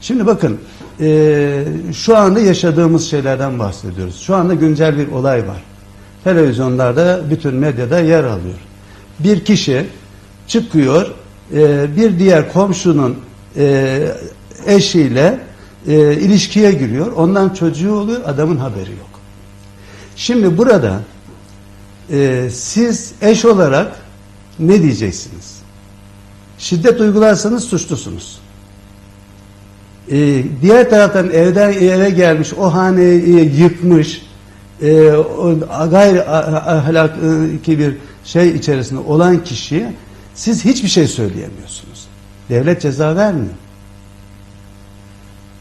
Şimdi bakın eee, şu anda yaşadığımız şeylerden bahsediyoruz. Şu anda güncel bir olay var. Televizyonlarda, bütün medyada yer alıyor. Bir kişi çıkıyor, eee, bir diğer komşunun eee, eşiyle eee, ilişkiye giriyor. Ondan çocuğu oluyor, adamın haberi yok. Şimdi burada eee, siz eş olarak ne diyeceksiniz? Şiddet uygularsanız suçlusunuz. Ee, diğer taraftan evden eve gelmiş, o haneyi yıkmış, e, o gayri ahlaki bir şey içerisinde olan kişiye siz hiçbir şey söyleyemiyorsunuz. Devlet ceza vermiyor.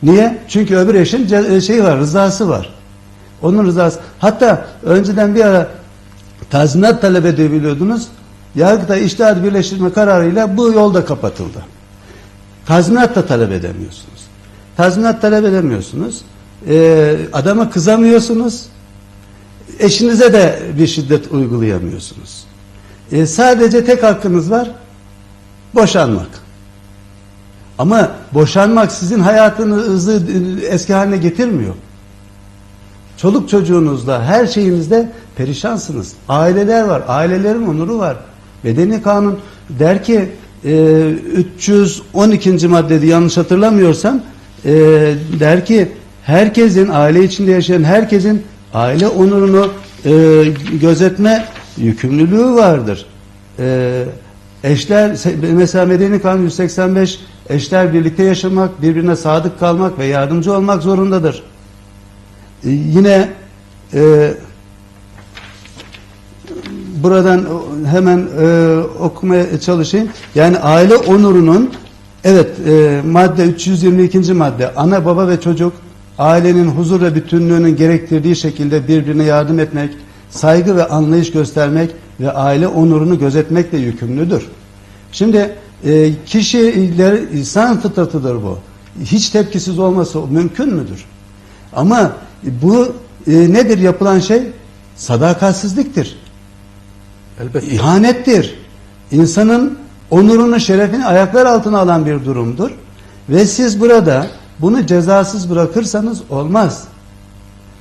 Niye? Çünkü öbür eşin ce- şeyi var, rızası var. Onun rızası. Hatta önceden bir ara tazminat talep edebiliyordunuz. Yargıtay İştihat Birleştirme kararıyla bu yol da kapatıldı. Tazminat da talep edemiyorsunuz. Tazminat talep edemiyorsunuz. Ee, adama kızamıyorsunuz. Eşinize de bir şiddet uygulayamıyorsunuz. Ee, sadece tek hakkınız var. Boşanmak. Ama boşanmak sizin hayatınızı eski haline getirmiyor. Çoluk çocuğunuzla, her şeyinizde perişansınız. Aileler var, ailelerin onuru var. Bedeni kanun der ki e, 312. maddede yanlış hatırlamıyorsam e, der ki herkesin, aile içinde yaşayan herkesin aile onurunu e, gözetme yükümlülüğü vardır. E, eşler, mesela Medeni Kanun 185 eşler birlikte yaşamak, birbirine sadık kalmak ve yardımcı olmak zorundadır. E, yine e, buradan hemen e, okumaya çalışayım. Yani aile onurunun evet e, madde 322. madde ana baba ve çocuk ailenin huzur ve bütünlüğünün gerektirdiği şekilde birbirine yardım etmek, saygı ve anlayış göstermek ve aile onurunu gözetmekle yükümlüdür. Şimdi e, kişiler insan fıtratıdır bu. Hiç tepkisiz olması mümkün müdür? Ama bu e, nedir yapılan şey? Sadakatsizliktir. Elbette. İhanettir. İnsanın onurunu, şerefini ayaklar altına alan bir durumdur. Ve siz burada bunu cezasız bırakırsanız olmaz.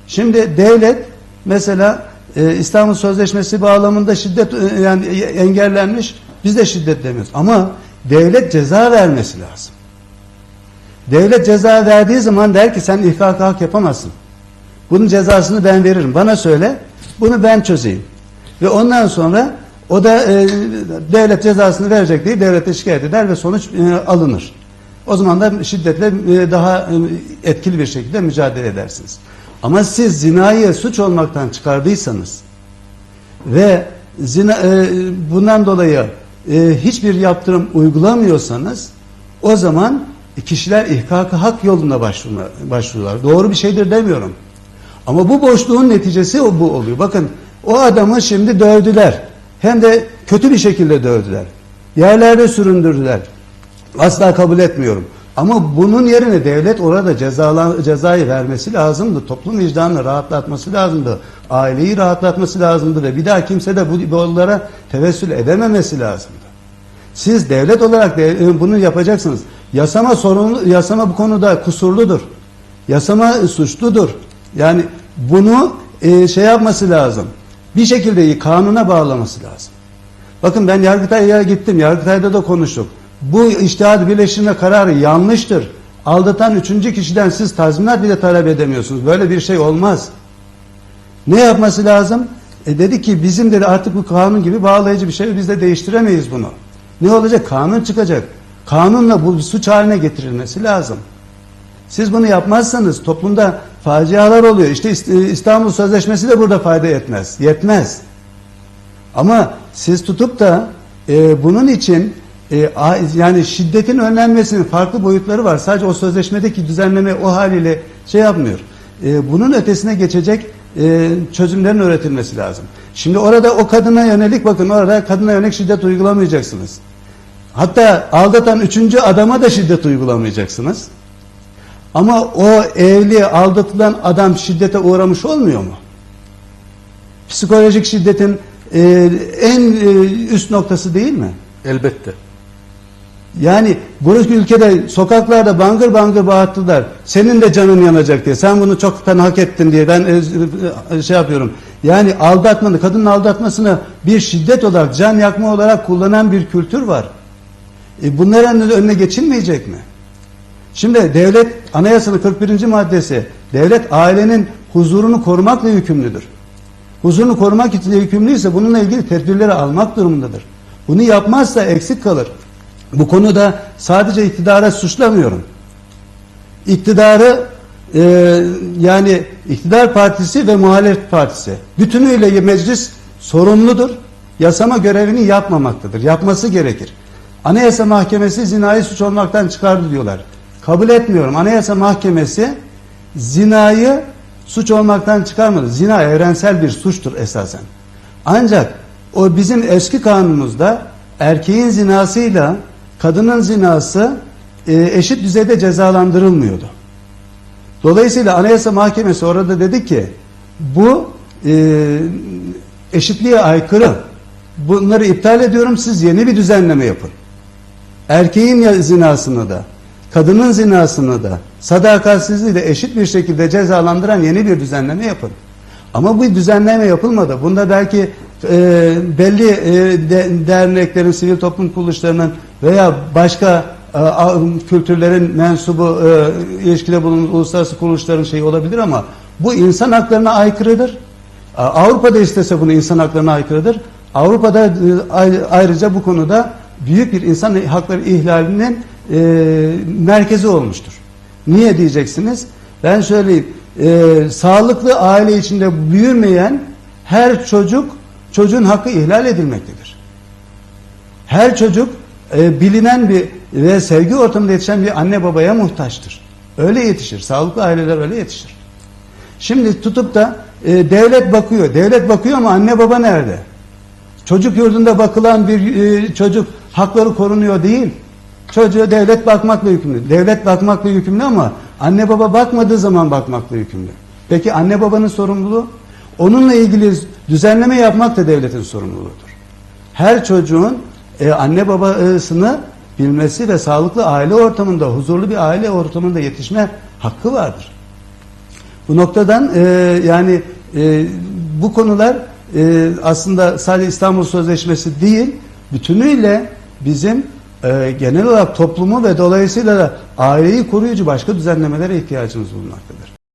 Şimdi devlet mesela e, İstanbul Sözleşmesi bağlamında şiddet e, yani engellenmiş. Biz de şiddet demiyoruz. Ama devlet ceza vermesi lazım. Devlet ceza verdiği zaman der ki sen ihkaka hak yapamazsın. Bunun cezasını ben veririm. Bana söyle. Bunu ben çözeyim. Ve ondan sonra o da e, devlet cezasını verecek diye devlete şikayet eder ve sonuç e, alınır. O zaman da şiddetle e, daha e, etkili bir şekilde mücadele edersiniz. Ama siz zinayı suç olmaktan çıkardıysanız ve zina, e, bundan dolayı e, hiçbir yaptırım uygulamıyorsanız o zaman kişiler ihkakı hak yoluna başvurma, başvuruyorlar. Doğru bir şeydir demiyorum. Ama bu boşluğun neticesi bu oluyor. Bakın o adamı şimdi dövdüler. Hem de kötü bir şekilde dövdüler. Yerlerde süründürdüler. Asla kabul etmiyorum. Ama bunun yerine devlet orada cezalan, cezayı vermesi lazımdı. Toplum vicdanını rahatlatması lazımdı. Aileyi rahatlatması lazımdı ve bir daha kimse de bu yollara tevessül edememesi lazımdı. Siz devlet olarak de, bunu yapacaksınız. Yasama sorunu, yasama bu konuda kusurludur. Yasama suçludur. Yani bunu e, şey yapması lazım. Bir şekilde kanuna bağlaması lazım. Bakın ben Yargıtay'a gittim. Yargıtay'da da konuştuk. Bu iştihad birleştirme kararı yanlıştır. Aldatan üçüncü kişiden siz tazminat bile talep edemiyorsunuz. Böyle bir şey olmaz. Ne yapması lazım? E dedi ki bizim dedi artık bu kanun gibi bağlayıcı bir şey. Biz de değiştiremeyiz bunu. Ne olacak? Kanun çıkacak. Kanunla bu suç haline getirilmesi lazım. Siz bunu yapmazsanız toplumda facialar oluyor. İşte İstanbul Sözleşmesi de burada fayda etmez. Yetmez. Ama siz tutup da e, bunun için e, yani şiddetin önlenmesinin farklı boyutları var. Sadece o sözleşmedeki düzenleme o haliyle şey yapmıyor. E, bunun ötesine geçecek e, çözümlerin üretilmesi lazım. Şimdi orada o kadına yönelik bakın orada kadına yönelik şiddet uygulamayacaksınız. Hatta aldatan üçüncü adama da şiddet uygulamayacaksınız. Ama o evli aldatılan adam şiddete uğramış olmuyor mu? Psikolojik şiddetin e, en e, üst noktası değil mi? Elbette. Yani bu ülkede sokaklarda bangır bangır bağırttılar. Senin de canın yanacak diye. Sen bunu çoktan hak ettin diye. Ben e, e, şey yapıyorum. Yani aldatmanı, kadının aldatmasını bir şiddet olarak, can yakma olarak kullanan bir kültür var. E bunların önüne geçilmeyecek mi? Şimdi devlet anayasanın 41. maddesi devlet ailenin huzurunu korumakla yükümlüdür. Huzurunu korumak için de yükümlüyse bununla ilgili tedbirleri almak durumundadır. Bunu yapmazsa eksik kalır. Bu konuda sadece iktidara suçlamıyorum. İktidarı e, yani iktidar partisi ve muhalefet partisi bütünüyle meclis sorumludur. Yasama görevini yapmamaktadır. Yapması gerekir. Anayasa Mahkemesi zinayı suç olmaktan çıkardı diyorlar. Kabul etmiyorum. Anayasa Mahkemesi zinayı suç olmaktan çıkarmadı. Zina evrensel bir suçtur esasen. Ancak o bizim eski kanunumuzda erkeğin zinasıyla kadının zinası e, eşit düzeyde cezalandırılmıyordu. Dolayısıyla Anayasa Mahkemesi orada dedi ki bu e, eşitliğe aykırı. Bunları iptal ediyorum siz yeni bir düzenleme yapın. Erkeğin zinasını da kadının zinasını da sadakatsizliği de eşit bir şekilde cezalandıran yeni bir düzenleme yapın. Ama bu düzenleme yapılmadı. Bunda belki e, belli e, de- derneklerin, sivil toplum kuruluşlarının veya başka e, kültürlerin mensubu e, ilişkide bulunan uluslararası kuruluşların şeyi olabilir ama bu insan haklarına aykırıdır. Avrupa'da istese bunu insan haklarına aykırıdır. Avrupa'da e, ay- ayrıca bu konuda büyük bir insan hakları ihlalinin e, merkezi olmuştur. Niye diyeceksiniz? Ben söyleyeyim. E, sağlıklı aile içinde büyümeyen her çocuk çocuğun hakkı ihlal edilmektedir. Her çocuk e, bilinen bir ve sevgi ortamında yetişen bir anne babaya muhtaçtır. Öyle yetişir. Sağlıklı aileler öyle yetişir. Şimdi tutup da e, devlet bakıyor. Devlet bakıyor ama anne baba nerede? Çocuk yurdunda bakılan bir e, çocuk hakları korunuyor değil. Çocuğa devlet bakmakla yükümlü. Devlet bakmakla yükümlü ama anne baba bakmadığı zaman bakmakla yükümlü. Peki anne babanın sorumluluğu? Onunla ilgili düzenleme yapmak da devletin sorumluluğudur. Her çocuğun e, anne babasını bilmesi ve sağlıklı aile ortamında, huzurlu bir aile ortamında yetişme hakkı vardır. Bu noktadan e, yani e, bu konular e, aslında sadece İstanbul Sözleşmesi değil, bütünüyle bizim e, genel olarak toplumu ve dolayısıyla da aileyi koruyucu başka düzenlemelere ihtiyacımız bulunmaktadır.